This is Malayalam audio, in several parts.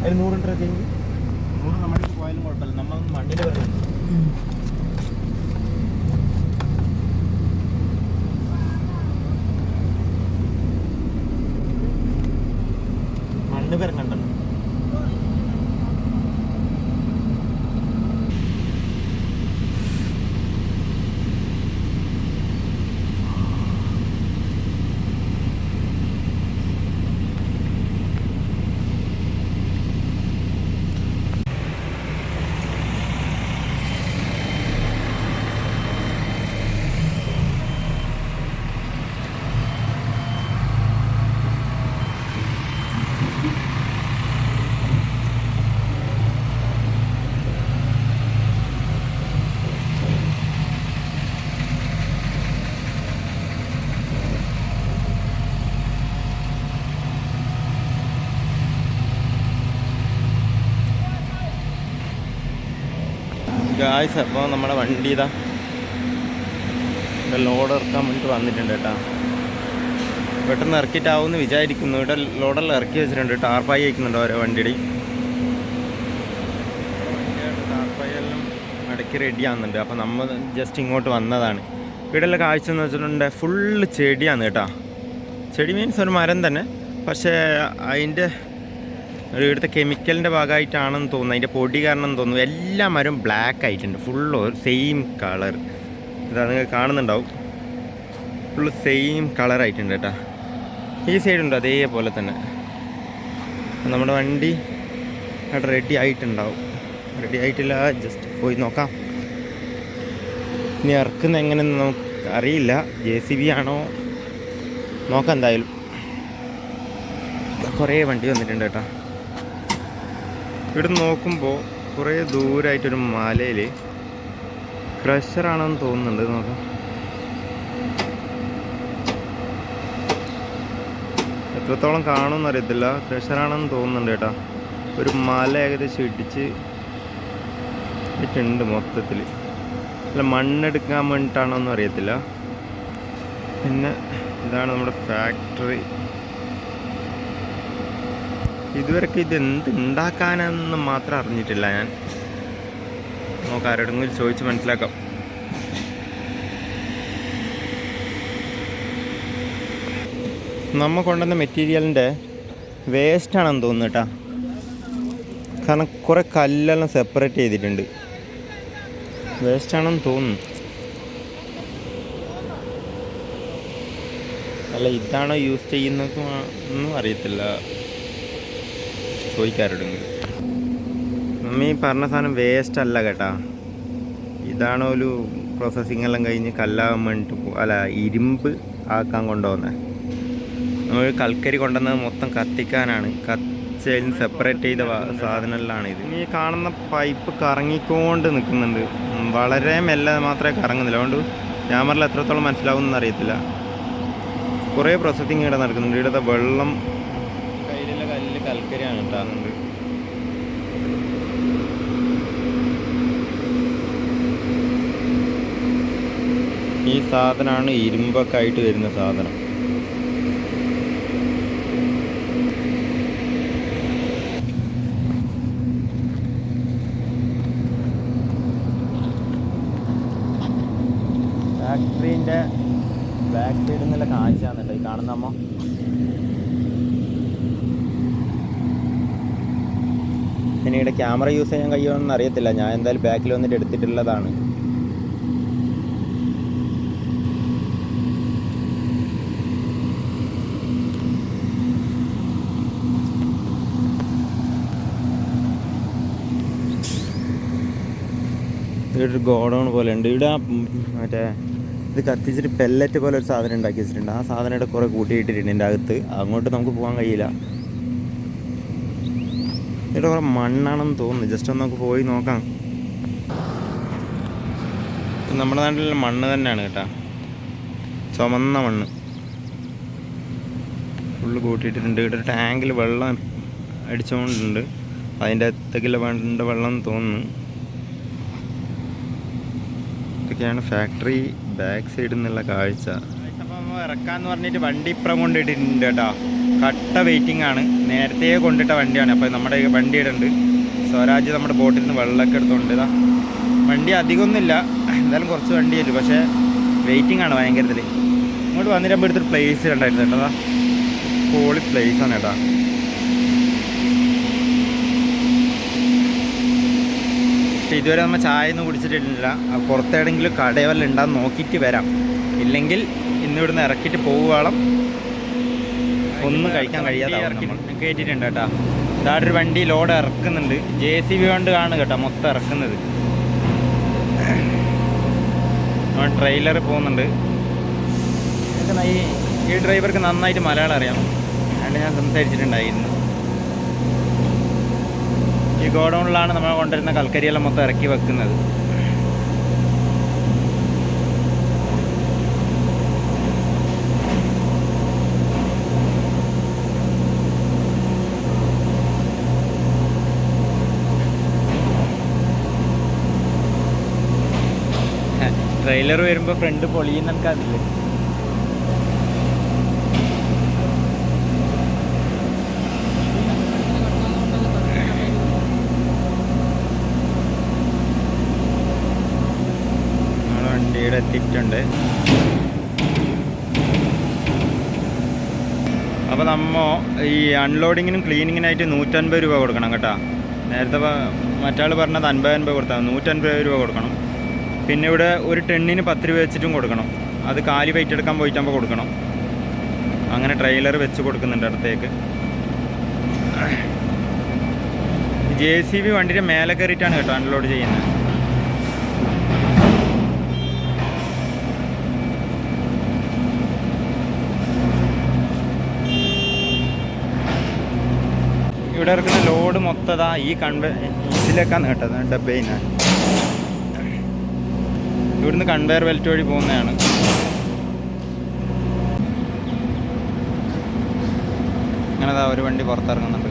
അതിന് നൂറ് രൂപ ചേഞ്ച് നൂറ് നമ്മുടെ പോയാലും കുഴപ്പമില്ല. നമ്മൾ മണ്ണിൽ വരുന്നുണ്ട് മണ്ണ് പെരങ്ങണ്ടല്ലോ ഗായ്സ് അപ്പോൾ നമ്മുടെ വണ്ടി ഇതാ ഇവിടെ ലോഡ് ഇറക്കാൻ വേണ്ടിയിട്ട് വന്നിട്ടുണ്ട് കേട്ടോ. പെട്ടെന്ന് ഇറക്കിയിട്ടാവുമെന്ന് വിചാരിക്കുന്നു. ഇവിടെ ലോഡെല്ലാം ഇറക്കി വെച്ചിട്ടുണ്ട്. ടാർപ്പായി അയക്കുന്നുണ്ട് ഓരോ വണ്ടിയുടെ ടാർപ്പായെല്ലാം ഇടയ്ക്ക് റെഡി ആവുന്നുണ്ട്. അപ്പോൾ നമ്മൾ ജസ്റ്റ് ഇങ്ങോട്ട് വന്നതാണ്. ഇവിടെയുള്ള കാഴ്ച എന്ന് വെച്ചിട്ടുണ്ടെങ്കിൽ ഫുള്ള് ചെടിയാണ് കേട്ടോ. ചെടി മീൻസ് ഒരു മരം തന്നെ. പക്ഷേ അതിന്റെ ഇവിടുത്തെ കെമിക്കലിന്റെ ഭാഗമായിട്ടാണെന്ന് തോന്നുന്നു. അതിന്റെ പൊടി കാരണം തോന്നുന്നു. എല്ലാ മരം ബ്ലാക്ക് ആയിട്ടുണ്ട്. ഫുള്ള് സെയിം കളർ ഇതാ നിങ്ങൾ കാണുന്നുണ്ടാവും. ഫുള്ള് സെയിം കളർ ആയിട്ടുണ്ട് കേട്ടോ. ഈ സൈഡുണ്ട് അതേപോലെ തന്നെ. നമ്മുടെ വണ്ടി അവിടെ റെഡി ആയിട്ടുണ്ടാവും. റെഡി ആയിട്ടില്ല. ജസ്റ്റ് പോയി നോക്കാം. ഇനി ഇറക്കുന്ന എങ്ങനെയെന്ന് നമുക്ക് അറിയില്ല. ജെ സി ബി ആണോ? നോക്കാം എന്തായാലും. കുറേ വണ്ടി വന്നിട്ടുണ്ട് കേട്ടോ. ഇവിടെ നോക്കുമ്പോൾ കുറേ ദൂരമായിട്ടൊരു മലയിൽ ക്രഷറാണെന്ന് തോന്നുന്നുണ്ട്. നോക്കാം. എത്രത്തോളം കാണുമെന്ന് അറിയത്തില്ല. ക്രഷറാണെന്ന് തോന്നുന്നുണ്ട് കേട്ടോ. ഒരു മല ഏകദേശം ഇടിച്ച് ഇട്ടുണ്ട് മൊത്തത്തിൽ അല്ല മണ്ണെടുക്കാൻ വേണ്ടിയിട്ടാണോ അറിയത്തില്ല. പിന്നെ ഇതാണ് നമ്മുടെ ഫാക്ടറി ഇതുവരെയൊക്കെ ഇത് എന്ത് ഉണ്ടാക്കാനെന്ന് മാത്രം അറിഞ്ഞിട്ടില്ല ഞാൻ. നമുക്ക് ആരോടെങ്കിലും ചോദിച്ച് മനസ്സിലാക്കാം. നമ്മൾ കൊണ്ടുവന്ന മെറ്റീരിയലിന്റെ വേസ്റ്റാണെന്ന് തോന്നുന്നു കേട്ടോ. കാരണം കുറേ കല്ലെല്ലാം സെപ്പറേറ്റ് ചെയ്തിട്ടുണ്ട്. വേസ്റ്റാണെന്ന് തോന്നുന്നു. അല്ല ഇതാണോ യൂസ് ചെയ്യുന്നതും ഒന്നും അറിയത്തില്ല. ചോദിക്കാറുണ്ടെങ്കിൽ മമ്മി പറഞ്ഞ സാധനം വേസ്റ്റ് അല്ല കേട്ടാ. ഇതാണ് ഒരു പ്രോസസ്സിങ് എല്ലാം കഴിഞ്ഞ് കല്ലാകാൻ വേണ്ടിയിട്ട് അല്ല ഇരുമ്പ് ആക്കാൻ കൊണ്ടുപോകുന്നത് നമ്മൾ കൽക്കരി കൊണ്ടുവന്നത് മൊത്തം കത്തിക്കാനാണ്. കച്ചയിൽ സെപ്പറേറ്റ് ചെയ്ത സാധനങ്ങളിലാണ് ഇത് ഈ കാണുന്ന പൈപ്പ് കറങ്ങിക്കൊണ്ട് നിൽക്കുന്നുണ്ട്. വളരെ മെല്ലെ മാത്രമേ കറങ്ങുന്നില്ല. അതുകൊണ്ട് ക്യാമറയിൽ എത്രത്തോളം മനസ്സിലാവുമെന്ന് അറിയത്തില്ല. കുറേ പ്രോസസ്സിങ് ഇവിടെ നടക്കുന്നുണ്ട്. ഇവിടുത്തെ വെള്ളം കല്ല് കിട്ടാറുണ്ട് ഈ സാധനമാണ് ഇരുമ്പൊക്കെ ആയിട്ട് വരുന്ന സാധനം. ഫാക്ടറീന്റെ ബാക്ക് സൈഡിൽ നിന്നുള്ള കാഴ്ചയാണെന്നുണ്ട് ഈ കാണുന്ന പിന്നീട് ക്യാമറ യൂസ് ചെയ്യാൻ കഴിയുമെന്ന് അറിയത്തില്ല. ഞാൻ എന്തായാലും ബാക്കിൽ വന്നിട്ട് എടുത്തിട്ടുള്ളതാണ്. ഒരു ഗോഡൗൺ പോലെ ഉണ്ട് ഇവിടെ മറ്റേ ഇത് കത്തിച്ചിട്ട് പെല്ലറ്റ് പോലെ ഒരു സാധനം ഉണ്ടാക്കി വെച്ചിട്ടുണ്ട് ആ സാധനം ഇവിടെ കുറേ കൂട്ടിയിട്ടിട്ടുണ്ട് എന്റെ അകത്ത്. അങ്ങോട്ട് നമുക്ക് പോകാൻ കഴിയില്ല. ഇവിടെ കുറേ മണ്ണാണെന്ന് തോന്നുന്നു. ജസ്റ്റ് ഒന്ന് നമുക്ക് പോയി നോക്കാം. നമ്മുടെ നാട്ടിൽ മണ്ണ് തന്നെയാണ് കേട്ടോ. ചുമന്ന മണ്ണ്. ഫുള്ള് കൂട്ടിയിട്ടിട്ടുണ്ട്. ഇവിടെ ടാങ്കിൽ വെള്ളം അടിച്ചുകൊണ്ടുണ്ട് അതിന്റെ അകത്തേക്കുള്ള വേണ്ട വെള്ളം തോന്നുന്നു. ഇതൊക്കെയാണ് ഫാക്ടറി ബാക്ക് സൈഡിൽ നിന്നുള്ള കാഴ്ച. ഇറക്കാന്ന് പറഞ്ഞിട്ട് വണ്ടി ഇപ്പുറം കൊണ്ടിട്ടിട്ടുണ്ട് കേട്ടോ. കട്ട വെയിറ്റിംഗ് ആണ്. നേരത്തെ കൊണ്ടിട്ട വണ്ടിയാണ്. അപ്പോൾ നമ്മുടെ വണ്ടി ഇടുന്നുണ്ട് സ്വരാജ് നമ്മുടെ ബോട്ടിൽ നിന്ന് വെള്ളമൊക്കെ എടുത്തുകൊണ്ട് ഇതാ. വണ്ടി അധികമൊന്നുമില്ല. എന്തായാലും കുറച്ച് വണ്ടി വരും. പക്ഷേ വെയിറ്റിംഗ് ആണ് ഭയങ്കരത്തിൽ ഇങ്ങോട്ട് വന്നിട്ട് എടുത്തൊരു പ്ലേസ് ഉണ്ടായിരുന്നു കേട്ടോ. പോളി പ്ലേസ് ആണ് കേട്ടോ. ഇതുവരെ നമ്മൾ ചായ ഒന്നും കുടിച്ചിട്ടില്ല പുറത്തേടെങ്കിലും പുറത്തെവിടെയെങ്കിലും കട ഉണ്ടാകുന്ന നോക്കിയിട്ട് വരാം. ഇല്ലെങ്കിൽ ഇന്നിവിടുന്ന് ഇറക്കിയിട്ട് പോവുകയാളം. ഒന്നും കഴിക്കാൻ കഴിയാതെ കയറ്റിയിട്ടുണ്ട് കേട്ടോ. ഇതാടെ ഒരു വണ്ടി ലോഡ് ഇറക്കുന്നുണ്ട്. ജെ സി ബി കൊണ്ട് കാണും കേട്ടോ മൊത്തം ഇറക്കുന്നത്. ട്രെയിലർ പോകുന്നുണ്ട്. ഈ ഈ ഡ്രൈവർക്ക് നന്നായിട്ട് മലയാളം അറിയാം. അതുകൊണ്ട് ഞാൻ സംസാരിച്ചിട്ടുണ്ടായിരുന്നു. ഈ ഗോഡൗണിലാണ് നമ്മൾ കൊണ്ടുവരുന്ന കൽക്കരിയെല്ലാം മൊത്തം ഇറക്കി വെക്കുന്നത്. ട്രെയിലർ വരുമ്പോൾ ഫ്രണ്ട് പൊളിയുന്ന അതില്ലേ നമ്മുടെ വണ്ടിയുടെ എത്തിയിട്ടുണ്ട്. അപ്പോൾ നമ്മ ഈ അൺലോഡിങ്ങിനും ക്ലീനിങ്ങിനായിട്ട് നൂറ്റൻപത് രൂപ കൊടുക്കണം കേട്ടോ. നേരത്തെ മറ്റാൾ പറഞ്ഞത് അൻപത് അൻപത് കൊടുത്താൽ നൂറ്റൻപത് രൂപ കൊടുക്കണം. പിന്നെ ഇവിടെ ഒരു ടെണ്ണിന് പത്ത് രൂപ വെച്ചിട്ടും കൊടുക്കണം. അത് കാലി വെയിറ്റ് എടുക്കാൻ പോയിട്ടാകുമ്പോൾ കൊടുക്കണം. അങ്ങനെ ട്രെയിലർ വെച്ച് കൊടുക്കുന്നുണ്ട് അടുത്തേക്ക്. ജെ സി ബി വണ്ടിയുടെ മേലെ കയറിയിട്ടാണ് കേട്ടോ അൺലോഡ് ചെയ്യുന്നത്. ഇവിടെ ഇറക്കുന്ന ലോഡ് മൊത്തതാ ഈ കൺവേ ഇതിലേക്കാണ് കേട്ടത് ഡബയിന് ഇവിടുന്ന് കൺവെയർ ബെൽറ്റ് വഴി പോകുന്നതാണ്. അങ്ങനെ ഒരു വണ്ടി പുറത്തിറങ്ങുന്നുണ്ട്.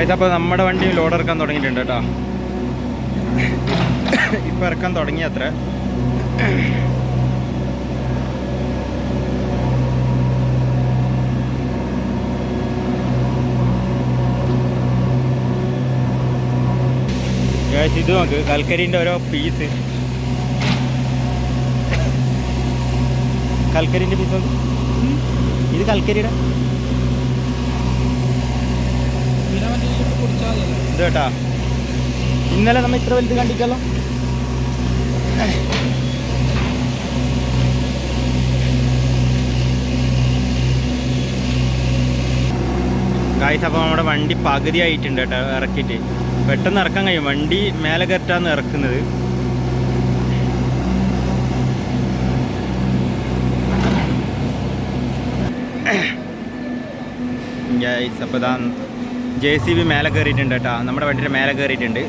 ഗൈസ് അപ്പോൾ നമ്മുടെ വണ്ടി ലോഡ് ഇറക്കാൻ തുടങ്ങിയിട്ടുണ്ട് കേട്ടോ. ഇപ്പം ഇറക്കാൻ തുടങ്ങി അത്ര. ഇത് നോക്ക് കൽക്കരിന്റെ ഓരോ പീസ് കൽക്കരിന്റെ പീസ് ഇത് കൽക്കരിയുടെ? കേട്ടാ. ഇന്നലെ നമ്മൾ ഇത്ര വലുത് കണ്ടിട്ടല്ലോ ഗായ്സ് അപ്പോൾ നമ്മുടെ വണ്ടി പകുതി ആയിട്ടുണ്ട് കേട്ടോ ഇറക്കിയിട്ട്. പെട്ടെന്ന് ഇറക്കാൻ കഴിയും. വണ്ടി മേലെ കയറ്റാന്ന് ഇറക്കുന്നത്. ഗൈസ് അപ്പോൾ ഇതാ ജെ സി ബി മേലെ കയറിയിട്ടുണ്ട് കേട്ടോ. നമ്മുടെ വണ്ടിയുടെ മേലെ കയറിയിട്ടുണ്ട്.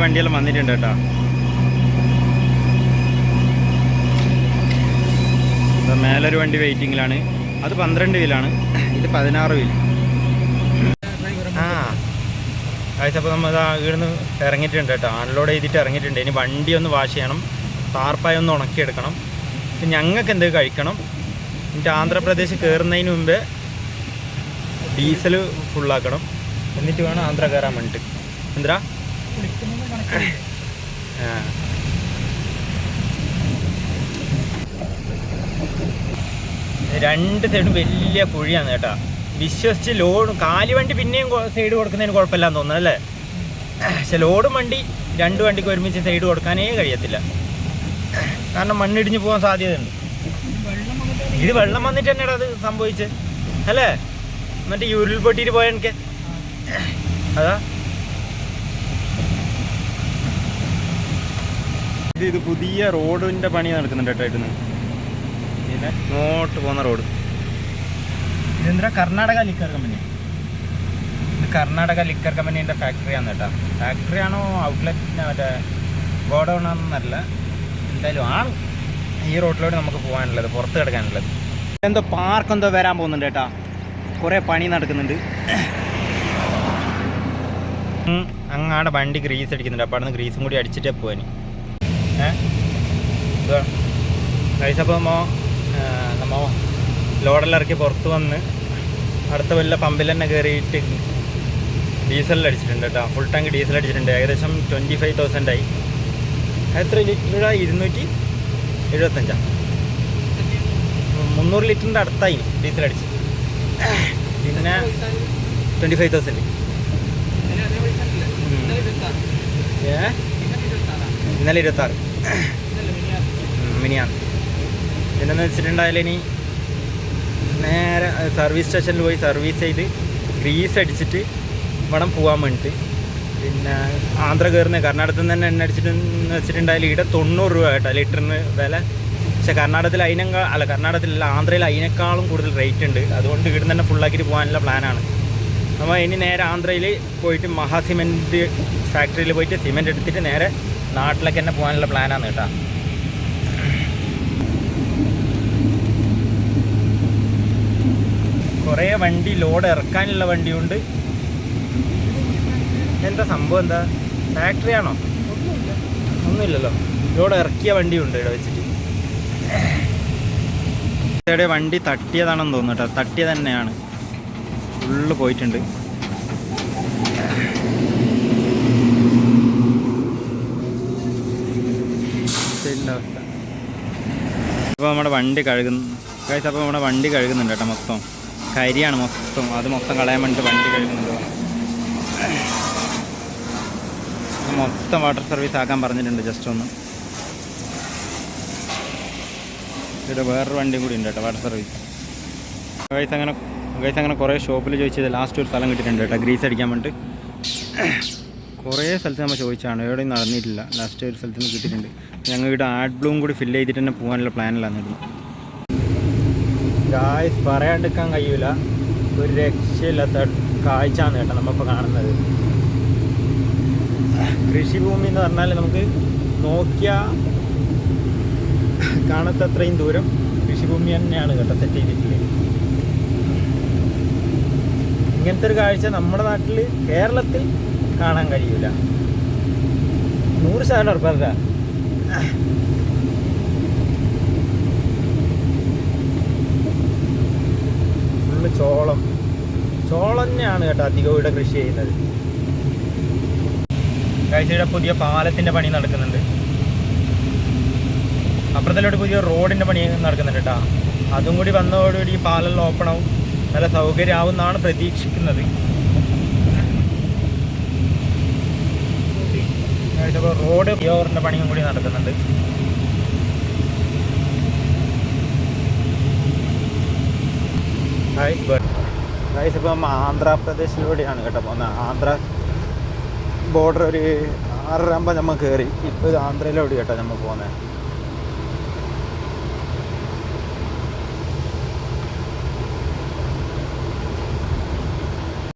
അടുത്ത വണ്ടിയെല്ലാം വന്നിട്ടുണ്ട് കേട്ടോ. മേലൊരു വണ്ടി വെയിറ്റിങ്ങിലാണ് അത് പന്ത്രണ്ട് വീലാണ് ഇത് പതിനാറ് വീൽ ആ. കാഴ്ച അപ്പോൾ നമ്മൾ ഇവിടുന്ന് ഇറങ്ങിയിട്ടുണ്ട് കേട്ടോ. അൺലോഡ് ചെയ്തിട്ട് ഇറങ്ങിയിട്ടുണ്ട്. ഇനി വണ്ടി ഒന്ന് വാഷ് ചെയ്യണം. താർപ്പായ ഒന്ന് ഉണക്കിയെടുക്കണം. പിന്നെ ഞങ്ങൾക്ക് എന്ത് കഴിക്കണം? എന്നിട്ട് ആന്ധ്രാപ്രദേശ് കയറുന്നതിന് മുമ്പേ ഡീസൽ ഫുള്ളാക്കണം എന്നിട്ട് വേണം ആന്ധ്ര കയറാൻ വേണ്ടിയിട്ട് എന്തിനാ? രണ്ട് സൈഡും വലിയ കുഴിയാണ് കേട്ടോ. വിശ്വസിച്ച് ലോഡ് കാലി വണ്ടി പിന്നെയും സൈഡ് കൊടുക്കുന്നതിന് കുഴപ്പമില്ലാന്ന് തോന്നുന്നു അല്ലേ? പക്ഷെ ലോഡും വണ്ടി രണ്ട് വണ്ടിക്ക് ഒരുമിച്ച് സൈഡ് കൊടുക്കാനേ കഴിയത്തില്ല. കാരണം മണ്ണിടിഞ്ഞ് പോകാൻ സാധ്യതയുണ്ട്. ഇത് വെള്ളം വന്നിട്ട് തന്നെയാണ് അത് സംഭവിച്ചത് അല്ലേ? മറ്റേ ഉരുൾപൊട്ടിയിട്ട് പോയ അതാ. ഇത് ഇത് പുതിയ റോഡിന്റെ പണി നടക്കുന്നുണ്ട് കേട്ടോ ഇവിടുന്ന്. പിന്നെ ഇങ്ങോട്ട് പോകുന്ന റോഡ്. ഇതെന്താ കർണാടക ലിക്കർ കമ്പനി ഇത് കർണാടക ലിക്കർ കമ്പനീന്റെ ഫാക്ടറിയാണ് കേട്ടോ. ഫാക്ടറി ആണോ ഔട്ട്ലെറ്റ് മറ്റേ ഗോഡൗൺ ആണെന്നല്ല എന്തായാലും ആ ഈ റോഡിലൂടെ നമുക്ക് പോകാനുള്ളത് പുറത്ത് കിടക്കാനുള്ളത്. എന്തോ പാർക്ക് എന്തോ വരാൻ പോകുന്നുണ്ട് കേട്ടോ. കുറേ പണി നടക്കുന്നുണ്ട്. അങ്ങാടെ വണ്ടി ഗ്രീസ് അടിക്കുന്നുണ്ട്. അപ്പോൾ അവിടെ നിന്ന് ഗ്രീസും കൂടി അടിച്ചിട്ടേ പോവാൻ ഏ കഴിച്ചപ്പോൾ നമ്മ നമ്മൾ ലോഡെല്ലാം ഇറക്കി പുറത്ത് വന്ന് അടുത്ത വല്ല പമ്പിൽ തന്നെ കയറിയിട്ട് ഡീസലിൽ അടിച്ചിട്ടുണ്ട് കേട്ടോ. ഫുൾ ടാങ്ക് ഡീസൽ അടിച്ചിട്ടുണ്ട്. ഏകദേശം ട്വന്റി ഫൈവ് തൗസൻഡ് ആയി എത്ര ലിറ്റർ ഇരുന്നൂറ്റി എഴുപത്തഞ്ചാണ് മുന്നൂറ് ലിറ്ററിന്റെ അടുത്തായി ഡീസൽ അടിച്ച്. പിന്നെ ട്വന്റി ഫൈവ് തൗസൻഡ് ഏ? ഇന്നലെ ഇരുപത്താറ്. മിനിയാണ് പിന്നെന്ന് വെച്ചിട്ടുണ്ടായാലും ഇനി നേരെ സർവീസ് സ്റ്റേഷനിൽ പോയി സർവീസ് ചെയ്ത് ഗ്രീസ് അടിച്ചിട്ട് വേണം പോകാൻ വേണ്ടിയിട്ട് പിന്നെ ആന്ധ്ര കയറുന്നത് കർണാടകത്തിൽ നിന്ന് തന്നെ എണ്ണ അടിച്ചിട്ട് വെച്ചിട്ടുണ്ടായാലും ഇവിടെ തൊണ്ണൂറ് രൂപ കേട്ടോ ലിറ്ററിന് വില. പക്ഷേ കർണാടകത്തിൽ അതിനേക്കാൾ അല്ല കർണാടകത്തിലല്ല ആന്ധ്രയിൽ അതിനേക്കാളും കൂടുതൽ റേറ്റ് ഉണ്ട്. അതുകൊണ്ട് ഇവിടെ തന്നെ ഫുള്ളാക്കിയിട്ട് പോകാനുള്ള പ്ലാനാണ് നമ്മൾ ഇനി നേരെ ആന്ധ്രയിൽ പോയിട്ട് മഹാ സിമെന്റ് ഫാക്ടറിയിൽ പോയിട്ട് സിമെന്റ് എടുത്തിട്ട് നേരെ നാട്ടിലേക്ക് തന്നെ പോകാനുള്ള പ്ലാനാണ് കേട്ടോ. കുറേ വണ്ടി ലോഡ് ഇറക്കാനുള്ള വണ്ടിയുണ്ട്. എന്താ സംഭവം എന്താ? ഫാക്ടറി ആണോ? ഒന്നുമില്ലല്ലോ. ലോഡ് ഇറക്കിയ വണ്ടിയുണ്ട് ഇവിടെ വെച്ചിട്ട്. വണ്ടി തട്ടിയതാണെന്ന് തോന്നുന്നു കേട്ടോ. തട്ടിയത് തന്നെയാണ്. ഫുള്ള് പോയിട്ടുണ്ട്. ഇതിന്റെ അവസ്ഥ. ഇപ്പോൾ നമ്മുടെ വണ്ടി കഴുകുന്നു കഴിച്ച അപ്പോൾ നമ്മുടെ വണ്ടി കഴുകുന്നുണ്ട് കേട്ടോ മൊത്തം. കരിയാണ് മൊത്തം. അത് മൊത്തം കളയാൻ വേണ്ടിയിട്ട് വണ്ടി കഴുകുന്നുണ്ട്. മൊത്തം വാട്ടർ സർവീസ് ആക്കാൻ പറഞ്ഞിട്ടുണ്ട് ജസ്റ്റ് ഒന്ന്. ഇവിടെ വേറൊരു വണ്ടി കൂടി ഉണ്ട് കേട്ടോ വാട്ടർ സർവീസ് ഗൈസ് അങ്ങനെ ഗൈസ് അങ്ങനെ കുറേ ഷോപ്പിൽ ചോദിച്ചത് ലാസ്റ്റ് ഒരു സ്ഥലം കിട്ടിയിട്ടുണ്ട് കേട്ടോ ഗ്രീസ് അടിക്കാൻ വേണ്ടിയിട്ട് കുറേ സ്ഥലത്ത് നമ്മൾ ചോദിച്ചാണ്. എവിടെയും നടന്നിട്ടില്ല. ലാസ്റ്റ് ഒരു സ്ഥലത്ത് നിന്ന് കിട്ടിയിട്ടുണ്ട്. ഞങ്ങൾ ഇവിടെ ആഡ് ബ്ലൂം കൂടി ഫില്ല് ചെയ്തിട്ട് തന്നെ പോകാനുള്ള പ്ലാനിലാണ് ഗായ്സ് പറയാണ്ടിരിക്കാൻ കഴിയൂല. ഒരു രക്ഷയില്ലാത്ത കാഴ്ചയാണ് കേട്ടോ നമ്മളിപ്പോൾ കാണുന്നത്. കൃഷിഭൂമി എന്ന് പറഞ്ഞാൽ നമുക്ക് നോക്കിയാൽ കാണത്തത്രയും ദൂരം കൃഷിഭൂമി തന്നെയാണ് കേട്ടോ സെറ്റ് ചെയ്തിട്ടുള്ളത്. ഇങ്ങനത്തെ ഒരു കാഴ്ച നമ്മുടെ നാട്ടിൽ കേരളത്തിൽ കാണാൻ കഴിയൂല. നൂറ് ശതമാനം ഉറപ്പല്ല ഫുള്ള് ചോളം. ചോളം തന്നെയാണ് കേട്ടോ അധികം ഇവിടെ കൃഷി ചെയ്യുന്നത്. കാഴ്ചയുടെ പുതിയ പാലത്തിന്റെ പണി നടക്കുന്നുണ്ട്. അപ്പുറത്തിലോട്ട് പുതിയ റോഡിന്റെ പണി നടക്കുന്നുണ്ട് കേട്ടോ. അതും കൂടി വന്നതോടുകൂടി ഈ പാലെല്ലാം ഓപ്പണാവും നല്ല സൗകര്യമാവും എന്നാണ് പ്രതീക്ഷിക്കുന്നത്. ഇപ്പോൾ റോഡ് ഫ്ലൈഓവറിന്റെ പണിയും കൂടി നടക്കുന്നുണ്ട്. ഗൈസ് നമ്മൾ ആന്ധ്രാപ്രദേശിലൂടെയാണ് കേട്ടോ പോകുന്നത് ആന്ധ്ര ബോർഡർ ഒരു ആറര ആകുമ്പോൾ നമ്മൾ കയറി ഇപ്പോൾ ആന്ധ്രയിലൂടെ കേട്ടോ നമ്മൾ പോകുന്നത്